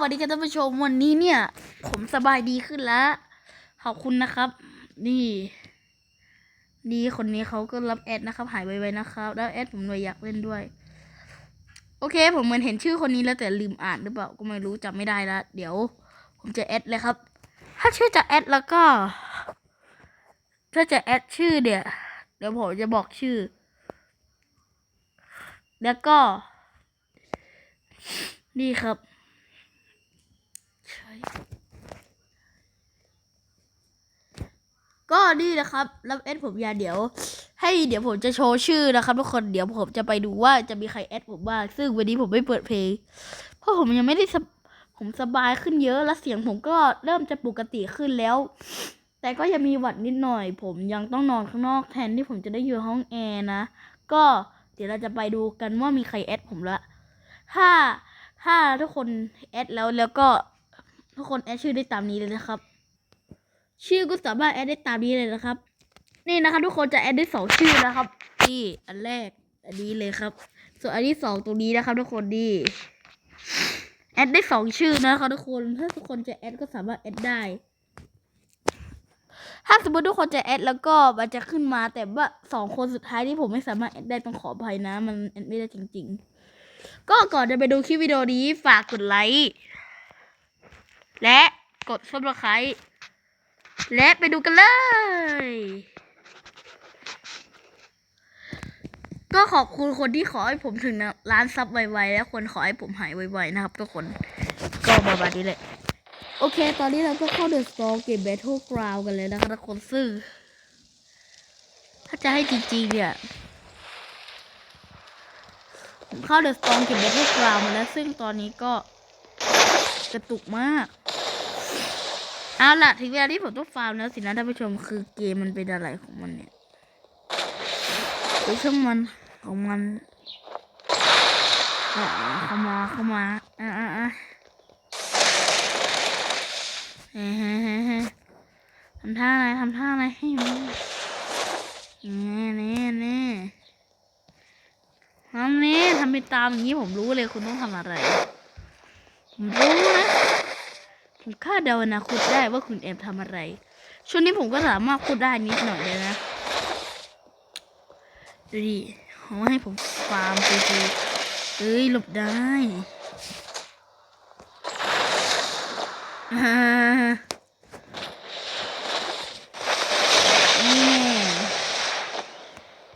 วัสดีครับท่านผู้ชมวันนี้เนี่ย ผมสบายดีขึ้นแล้ว ขอบคุณนะครับ นี่ ดีคนนี้เขาก็รับแอดนะครับ หายไวๆนะครับ แล้วแอดผมเลยอยากเล่นด้วย โอเค ผมเหมือนเห็นชื่อคนนี้แล้วแต่ลืมอ่านหรือเปล่าก็ไม่รู้จำไม่ได้ละเดี๋ยว ผมจะแอดเลยครับ ถ้าชื่อจะแอดแล้วก็ ถ้าจะแอดชื่อเดี๋ยวเดี๋ยวผมจะบอกชื่อ แล้วก็ นี่ครับ ใช่ ก็นี่นะครับรับแอดผมยาเดี๋ยว ให้เดี๋ยวผมจะโชว์ชื่อนะครับทุกคนเดี๋ยวผมจะไปดูว่าจะมีใครแอดผมบ้างซึ่งวันนี้ผมไม่เปิดเพลง เพราะผมยังไม่ได้ผมสบายขึ้นเยอะและเสียงผมก็เริ่มจะปกติขึ้นแล้ว แต่ก็ยังมีหวัดนิดหน่อย ผมยังต้องนอนข้างนอกแทนที่ผมจะได้อยู่ห้องแอร์นะ ก็เดี๋ยวเราจะไปดูกันว่ามีใครแอดผมละถ้าถ้าทุกคนแอดแล้วแล้วก็ทุกคนแอดชื่อได้ตามนี้เลยนะครับ ชื่อก็สามารถแอดได้ตามนี้เลยนะครับ นี่นะครับทุกคนจะแอดได้สองชื่อนะครับนี่อันแรกอันนี้เลยครับ ส่วนอันที่สองตรงนี้นะครับ ทุกคนนี่แอดได้สองชื่อนะครับทุกคนถ้าทุกคนจะแอดก็สามารถแอดได้ถ้าสมมติทุกคนจะแอดแล้วก็มันจะขึ้นมาแต่ว่าสองคนสุดท้ายที่ผมไม่สามารถแอดได้ต้องขออภัยนะ มันแอดไม่ได้จริง ๆ ก็ก่อนจะไปดูคลิปวิดีโอนี้ฝากกดไลค์และกด subscribe และไปดูกันเลย ก็ขอบคุณคนที่ขอให้ผมถึงล้านซับไวๆและคนขอให้ผมหายไวๆนะครับทุกคน ก็ประมาณนี้แหละโอเค ตอนนี้เราก็เข้าเดอะสตอร์เกมแบทเทิลกราวกันเลยนะคะทุกคนซึ่ง ถ้าจะให้จริงๆเนี่ยผมเข้าเดอะสตอร์เกมแบทเทิลกราวมาแล้ว ซึ่งตอนนี้ก็กระตุกมาก เอาล่ะถึงเวลาที่ผมต้องฟาร์มแล้วสินะท่านผู้ชมคือเกมมันเป็นอะไรของมันเนี่ยไอช่างมันของมันเข้ามาเข้ามาอ่าอ่าอ่าเฮ้เฮ้เฮ้ทำท่าอะไรทำท่าอะไรให้มันนี่นี่นี่ทำนี่ทำไปตามอย่างนี้ผมรู้เลยคุณต้องทำอะไรผมรู้นะ ผมคาดเดาอนาคตได้ว่าคุณแอบทำอะไร ช่วงนี้ผมก็สามารถพูดได้นิดหน่อยเลยนะดูดิเขาให้ผมฟาร์มฟรีๆเอ้ยหลบได้อ่านี่แน่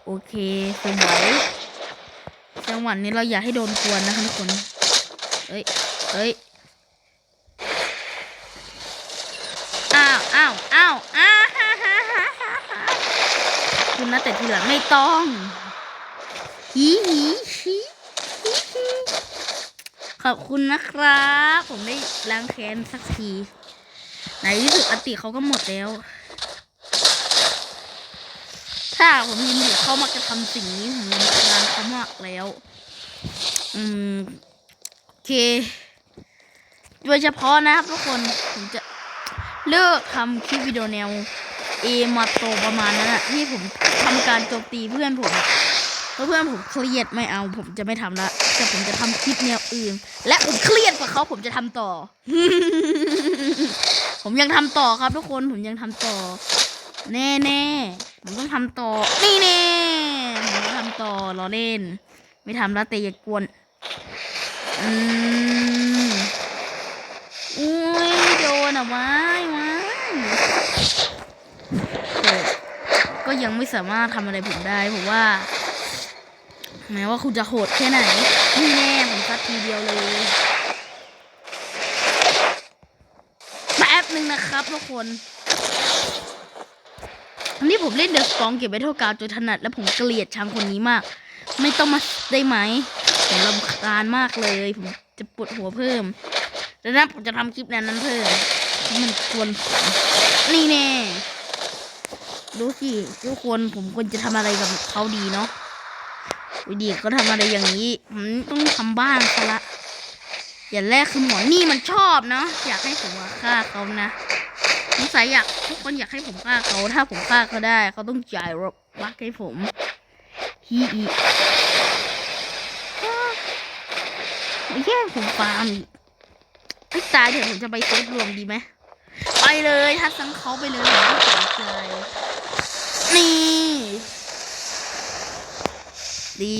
โอเคสวยจังหวะนี้เราอย่าให้โดนกวนนะคะทุกคน เอ้ย เอ้ย อ้าวอ้าวอ้าฮ่าฮ่าฮ่าฮ่าคุณนะแต่ทีหลังไม่ต้องฮีฮีฮีฮีฮีขอบคุณนะครับ ผมได้ล้างแค้นสักทีในที่สุดอติเขาก็หมดแล้ว ถ้าผมยินอยู่เขามักจะทำสิ่งนี้ผมรำคาญเขามากแล้ว อืม โอเค โดยเฉพาะนะครับทุกคน ผมจะ เลิกทำคลิปวิดีโอแนวเอมาโตประมาณนั้นอะที่ผมทำการโจมตีเพื่อนผมเพราะเพื่อนผมเครียดไม่เอา ผมจะไม่ทำละแต่ผมจะทำคลิปแนวอื่น และผมเครียดกว่าเขาผมจะทำต่อ ผมยังทำต่อครับทุกคนผมยังทำต่อ แน่แน่ผมต้องทำต่อ นี่แน่ผมจะทำต่อรอเล่น ไม่ทำล้วแต่อย่ากวนอืมอุ้ยโดนอะว้ายว้ายแต่ ก็ยังไม่สามารถทำอะไรผมได้ผมว่า แม้ว่าคุณจะโหดแค่ไหนนี่แน่ผมซัดทีเดียวเลยแป๊บหนึ่งนะครับทุกคนอันนี้ผมเล่นเดอะสองเก็บไว้เท่ากาวจนถนัด และผมเกลียดช้างคนนี้มาก ไม่ต้องมาได้ไหมผมรำคาญมากเลย ผมจะปวดหัวเพิ่ม แล้วนะผมจะทำคลิปนั้นนั้นเพิ่มมันกวนผมนี่แน่ ดูสิทุกคนผมควรจะทำอะไรกับเขาดีเนาะวิดีก็ทำอะไรอย่างนี้ผมต้องทำบ้างซะละอย่างแรกคือหมอนี่มันชอบเนาะอยากให้ผมฆ่าเขานะสงสัยอยากทุกคนอยากให้ผมฆ่าเขาถ้าผมฆ่าเขาได้ เขาต้องจ่ายรักให้ผมฮีอีไม่แย่งผมฟาร์มอีกไอ้ตายเดี๋ยวผมจะไปเซฟรวมดีไหมไปเลยทัดสังเขาไปเลยไม่สนใจ นี่ดี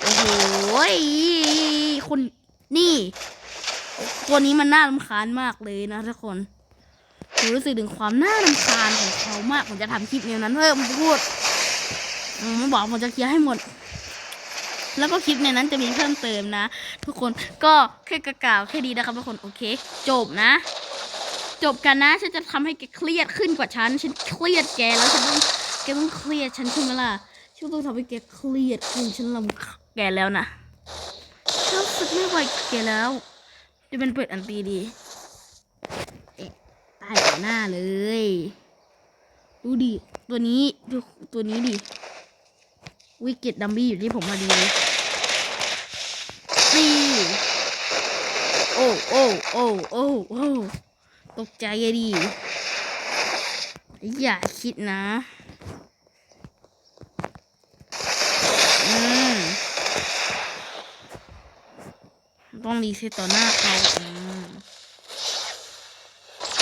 โอ้โหคุณนี่ ตัวนี้มันน่ารำคาญมากเลยนะทุกคนผมรู้สึกถึงความน่ารำคาญของเขามาก ผมจะทำคลิปแนวนั้นเพิ่มพูดอืมบอกผมจะเคลียร์ให้หมด แล้วก็คลิปในนั้นจะมีเพิ่มเติมนะ ทุกคนก็แค่กระกล่าวแค่ดีนะครับทุกคนโอเค จบนะ จบกันนะ ฉันจะทำให้แกเครียดขึ้นกว่าฉัน ฉันเครียดแกแล้วฉันต้องแกต้องเครียดฉันใช่ไหมล่ะฉันต้องทำให้แกเครียดขึ้นฉันลำแกแล้วนะฉันสึกไม่ไหวแกแล้วจะเป็นเปิดอันตีดีตายต่อหน้าเลย ดูดิตัวนี้ดูตัวนี้ดิวิกฤตดัมบี้อยู่ที่ผมพอดีเลยนี่โอ้โอ้โอ้โอ้โอ้ ตกใจอะดิ อย่าคิดนะต้องรีเซ็ตต่อหน้าเขาอืม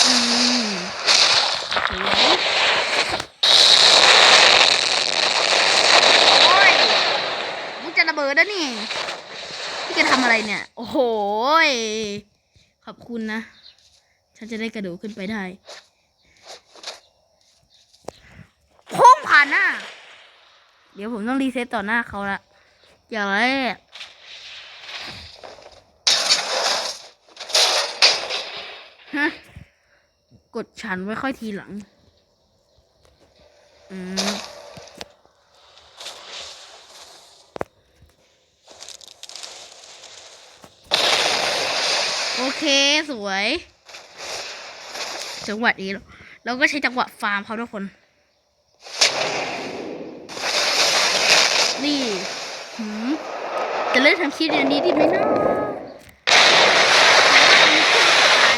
อืมสวยโอ้ยมึงจะระเบิดแล้วนี่พี่จะทำอะไรเนี่ย โอ้โหยขอบคุณนะ ฉันจะได้กระโดดขึ้นไปได้พุ่งผ่านหน้า เดี๋ยวผมต้องรีเซ็ตต่อหน้าเขาละอย่างแรกฮะ กดฉันไว้ค่อยทีหลัง อืมโอเค สวย จังหวะนี้เราเราก็ใช้จังหวะฟาร์มเขาทุกคน นี่หืมจะเลิกทำคลิปอย่างนี้ดีไหมนะ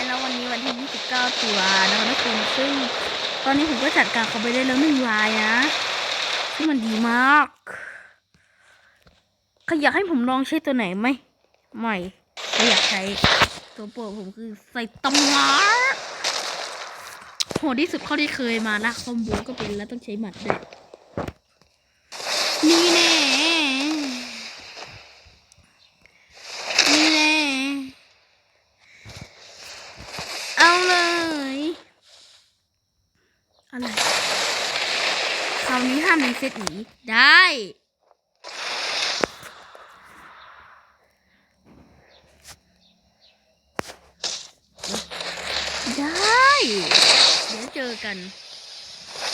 แล้ววันนี้วันที่ 29ตุลานะคะทุกคนซึ่งตอนนี้ผมก็จัดการเขาไปได้แล้วหนึ่งรายนะซึ่มันดีมากใครอยากให้ผมลองใช้ตัวไหนไหมไม่ไม่อยากใช้ตัวโปรดผมคือใส่ตำรา โหดที่สุดเท่าที่เคยมานะคอมโบก็เป็นแล้วต้องใช้หมัดด้วยนี่แน่นี่แน่เอาเลยอะไรคราวนี้ห้ามรีเซตหนีได้ได้ เจอกัน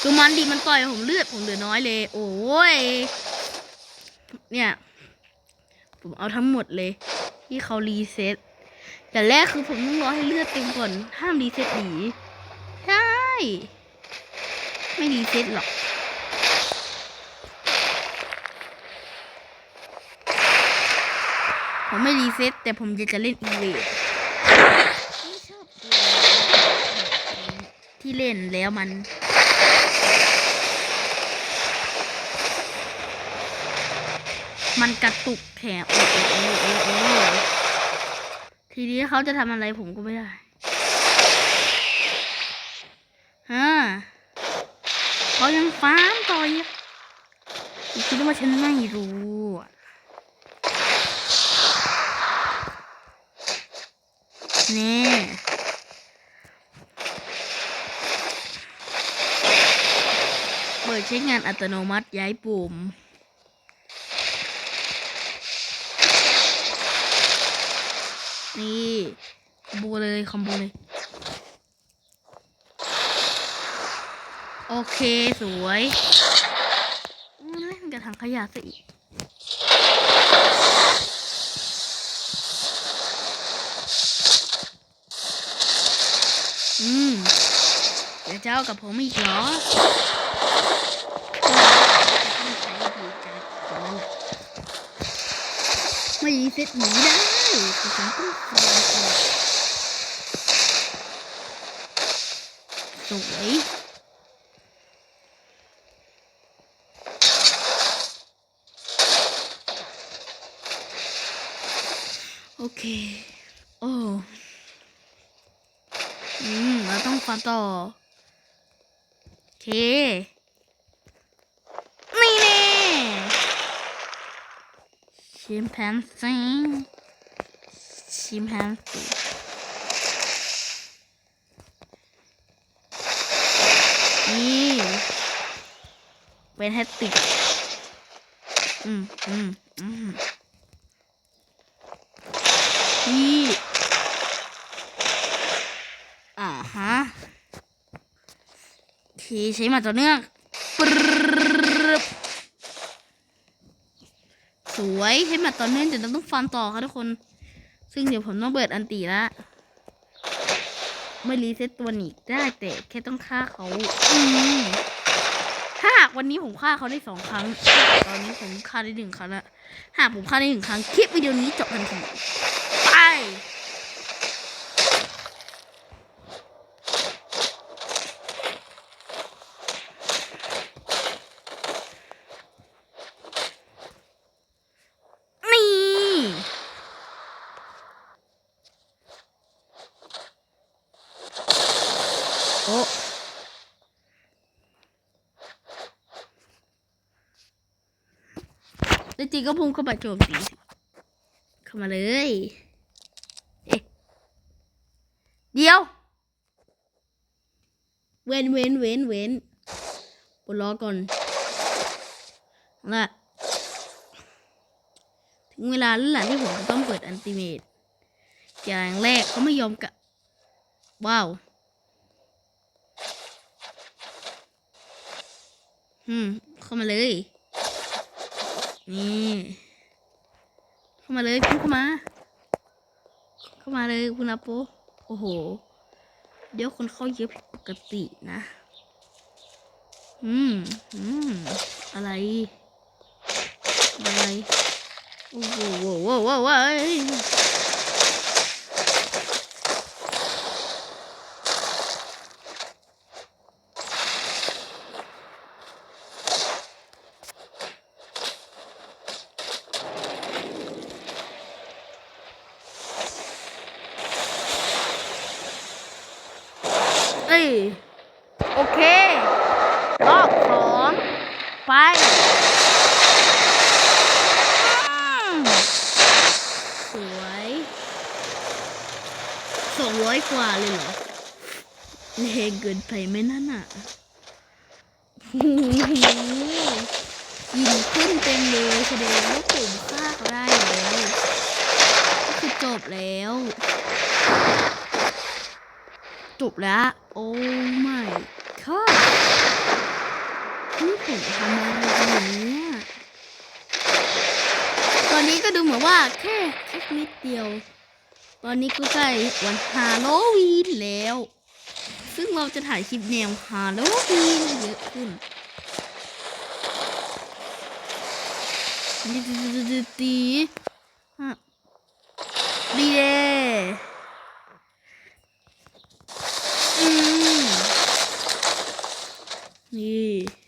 ดูมันดีมันต่อยผมเลือดผมเหลือน้อยเลย โอ้ย เนี่ย ผมเอาทั้งหมดเลย ที่เขารีเซ็ตแต่แรกคือผมต้องรอให้เลือดเต็มก่อน ห้ามรีเซ็ตหนีใช่ ไม่รีเซ็ตหรอกผมไม่รีเซ็ตแต่ผมจะจะเล่นอีเวทไม่ชอบตัว ที่เล่นแล้วมัน มันกระตุกแขนโอ้โอ้โอ้โอ้ทีนี้เขาจะทำอะไรผมก็ไม่ได้ฮะเขายังฟาร์มต่อยอีกคิดว่าฉันไม่รู้นี่เปิด ใช้งานอัตโนมัติย้ายปุ่ม นี่คอมโบเลยคอมโบเลย โอเค สวยเล่นกับถังขยะซะอีกอืมเดี๋ยวเจ้ากับผมอีกเหรอ ไม่รีเซ็ตหนีได้แต่ฉันต้องฟาร์มก่อนสวยโอเค โอ้ อืม เราต้องฟันต่อ โอเค นี่แน่ ชิมแพนซีชิมแพนซีนี่เป็นแฮตติกอืมอืมอืมนี่อ่าฮะทีใช้มาต่อเนื่องปรึ๊บส วยใช้มาต่อเนื่องเดี๋ยวเราต้องฟันต่อครับทุกคน ซึ่งเดี๋ยวผมต้องเปิดอันตีละไม่รีเซ็ตตัวหนีได้แต่แค่ต้องฆ่าเขาอืมถ้าหากวันนี้ผมฆ่าเขาได้สองครั้ง ตอนนี้ผมฆ่าได้หนึ่งครั้งละหากผมฆ่าได้หนึ่งครั้งคลิปวิดีโอนี้จบทันที ไป นี่ โอ้ แล้วจีก็พุ่งเข้ามาโจมตีเข้ามาเลยเอ๊ะเดี๋ยว เว้นเว้นเว้นเว้นปวดล้อก่อนเอาละถึงเวลาแล้วล่ะที่ผมจะต้องเปิดอันติเมตอย่างแรกเขาไม่ยอมกะว้าวอืมเข้ามาเลย นี่เข้ามาเลยพุ่งเข้ามา เข้ามาเลยคุณอาโปโอ้โห เดี๋ยวคนเข้าเยอะผิดปกตินะ อืมอืมอะไร อะไร โอ้โหโว้โว้โว้โว้ยเอ้ย โอเค รอบสองไปอืมสวยสองร้อยกว่าเลยเหรอ แรงเกินไปไหมนั่นอะโอ้โหยิงขึ้นเต็มเลยแสดงว่าผมฆ่าเขาได้แล้วก็คือจบแล้ว จบแล้ว โอ้ my god นี่ผมทำอะไรกันอยู่เนี่ยตอนนี้ก็ดูเหมือนว่าแค่แค่นิดเดียว ตอนนี้ก็ใกล้วันฮาโลวีนแล้ว ซึ่งเราจะถ่ายคลิปแนวฮาโลวีนเยอะขึ้นดีดีดีดีดีฮะดีเดอืม นี่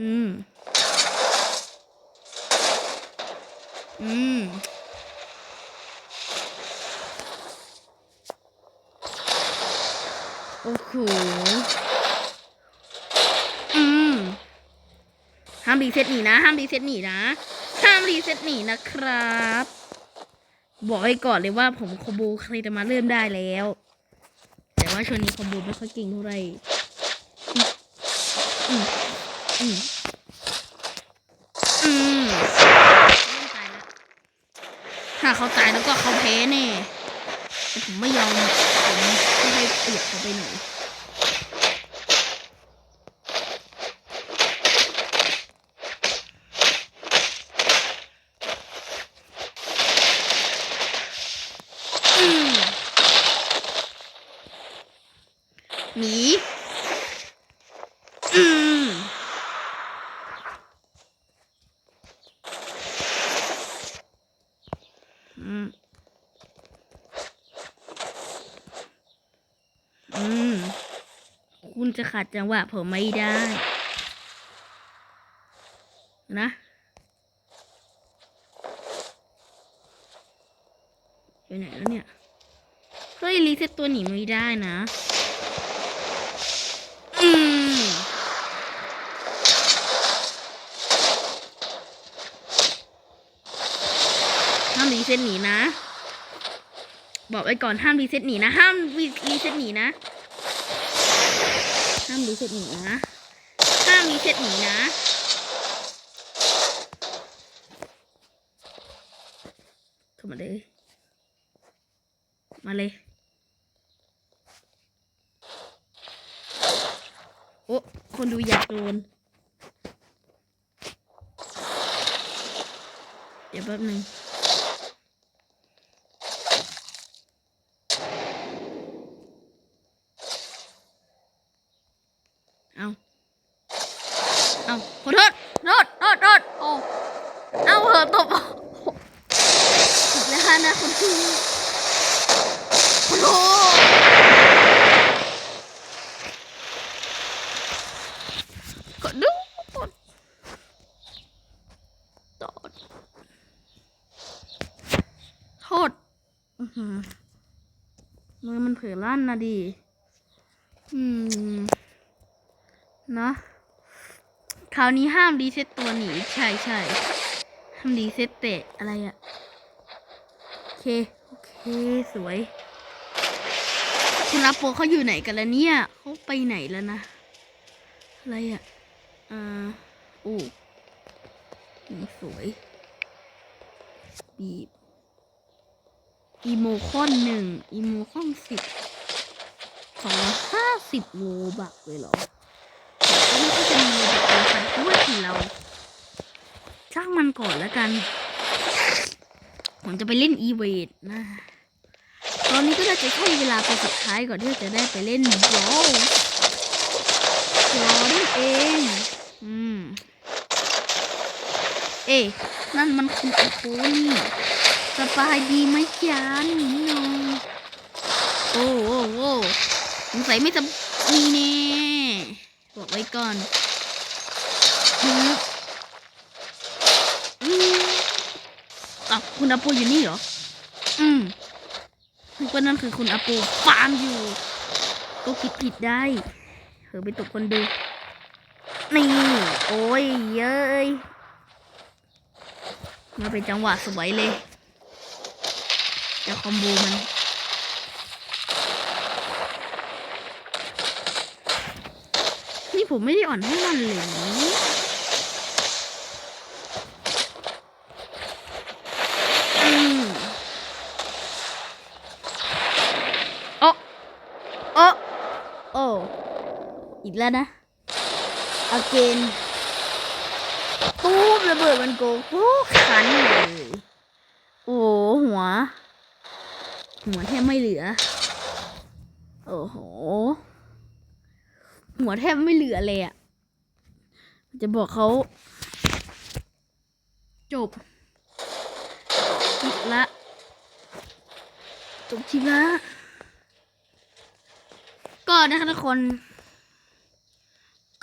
อืม อืม โอ้โห อืม ห้ามรีเซ็ตหนีนะ ห้ามรีเซ็ตหนีนะ ห้ามรีเซ็ตหนีนะครับ บอกไว้ก่อนเลยว่าผมคอมโบใครจะมาเริ่มได้แล้ว แต่ว่าช่วงนี้คอมโบไม่ค่อยเก่งเท่าไหร่อืมอืมอืมตายแล้วถ้าเขาตายแล้วก็เขาแพ้แน่แต่ผมไม่ยอมผมไม่ให้เปรียบเขาไปหน่อยอืม หนีอืมอืมอืมคุณคุณจะขัดจังหวะผมไม่ได้ นะอยู่ไหนแล้วเนี่ย เฮ้ยรีเซ็ตตัวหนีไม่ได้นะ อืม ห้ามรีเซ็ตหนีนะ บอกไว้ก่อนห้ามรีเซ็ตหนีนะ ห้ามรีเซ็ตหนีนะ ห้ามรีเซ็ตหนีนะ ห้ามรีเซ็ตหนีนะเข้ามาเลย มาเลย โอ้คนดูอยากโดนเดี๋ยวแป๊บหนึ่ง เอาขอโทษโทษโทษโทษโอ้เอาเหอะตบอีกแล้วนะคุณพี่ขอโทษขอดูโทษโทษอื้อหือมือมันเผลอลั่นนะดิอืม เนะ คราวนี้ห้ามรีเซ็ตตัวหนี ใช่ใช่ห้ามรีเซ็ตเตะอะไรอะโอเค โอเค สวย คุณรับโปเขาอยู่ไหนกันแล้วเนี่ยเขาไปไหนแล้วนะ อะไรอะอ่าอู้มีสวยบีบอีโมคอนหนึ่งอีโมคอนสิบสองห้าสิบโลบักเลยเหรอแล้วมันก็จะมี ด้วยของเราช่างมันก่อนแล้วกัน ผมจะไปเล่นอีเวนต์นะ ตอนนี้ก็น่าจะใช่เวลาเป็นสุดท้ายก่อนที่จะได้ไปเล่นบอลบอลนั่นเอง อืม เอ๊นั่นมันคุณไอโฟนี่สบายดีไหมจ๊ะหนูน้อยโอ้โอ้โอ้สงสัยไม่สบมีแน่บอกไว้ก่อน อะคุณอาปูอยู่นี่เหรอ อืมนึกว่านั่นคือคุณอาปูฟาร์มอยู่ ก็คิดผิดได้เผลอไปตกคนดู นี่ โอ้ยเย้ยมาเป็นจังหวะสวยเลยจะคอมโบมันนี่ผมไม่ได้อ่อนให้มันเลยนะอืมโอ้โอ้โอ้อี กแล้วนะอาเกนตู้มระเบิดมันโกโก้ขันเลยโอ้โหหัว หัวแทบไม่เหลือ โอ้โห หัวแทบไม่เหลือเลยอะ่ะจะบอกเขา จบคลิปละจบคลิปละก็นะคะทุกคน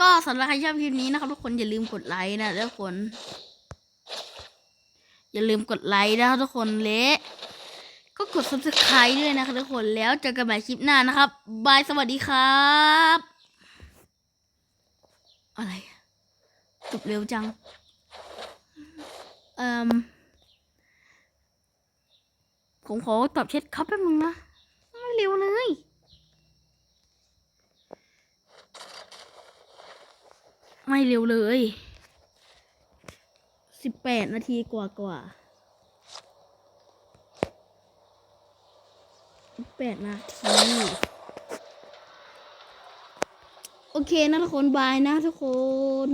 ก็สำหรับใครชอบคลิปนี้นะครับทุกคนอย่าลืมกดไลค์นะทุกคน อย่าลืมกดไลค์นะครับทุกคนเละก็กด subscribe ด้วยนะคะทุกคนแล้วเจอกันใหม่คลิปหน้านะครับบายสวัสดีครับ อะไรจบเร็วจังเอ่มผมขอตอบเช็ดครับแป๊บนึงนะไม่เร็วเลย ไม่เร็วเลยสิบแปดนาทีกว่ากว่าสิบแปดนาที โอเคนะทุกคน บายนะทุกคน